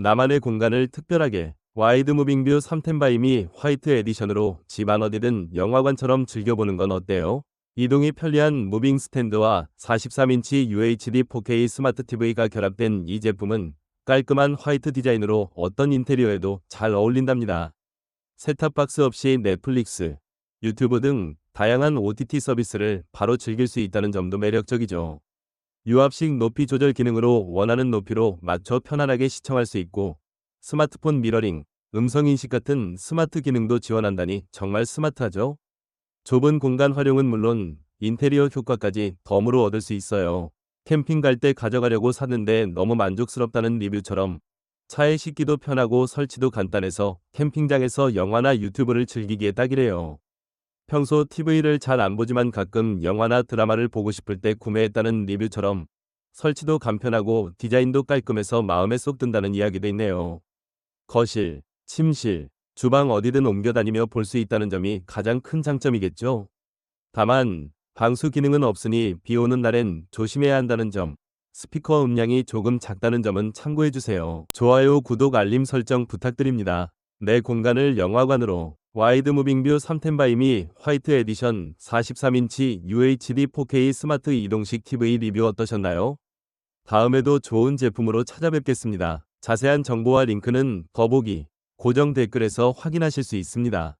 나만의 공간을 특별하게 와이드 무빙 뷰 3텐바이미 화이트 에디션으로 집안 어디든 영화관처럼 즐겨보는 건 어때요? 이동이 편리한 무빙 스탠드와 43인치 UHD 4K 스마트 TV가 결합된 이 제품은 깔끔한 화이트 디자인으로 어떤 인테리어에도 잘 어울린답니다. 셋탑박스 없이 넷플릭스, 유튜브 등 다양한 OTT 서비스를 바로 즐길 수 있다는 점도 매력적이죠. 유압식 높이 조절 기능으로 원하는 높이로 맞춰 편안하게 시청할 수 있고 스마트폰 미러링, 음성 인식 같은 스마트 기능도 지원한다니 정말 스마트하죠? 좁은 공간 활용은 물론 인테리어 효과까지 덤으로 얻을 수 있어요. 캠핑 갈 때 가져가려고 샀는데 너무 만족스럽다는 리뷰처럼 차에 싣기도 편하고 설치도 간단해서 캠핑장에서 영화나 유튜브를 즐기기에 딱이래요. 평소 TV를 잘 안 보지만 가끔 영화나 드라마를 보고 싶을 때 구매했다는 리뷰처럼 설치도 간편하고 디자인도 깔끔해서 마음에 쏙 든다는 이야기도 있네요. 거실, 침실, 주방 어디든 옮겨 다니며 볼 수 있다는 점이 가장 큰 장점이겠죠. 다만 방수 기능은 없으니 비 오는 날엔 조심해야 한다는 점, 스피커 음량이 조금 작다는 점은 참고해 주세요. 좋아요, 구독, 알림 설정 부탁드립니다. 내 공간을 영화관으로 와이드 무빙뷰 3텐바이미 화이트 에디션 43인치 UHD 4K 스마트 이동식 TV 리뷰 어떠셨나요? 다음에도 좋은 제품으로 찾아뵙겠습니다. 자세한 정보와 링크는 더보기, 고정 댓글에서 확인하실 수 있습니다.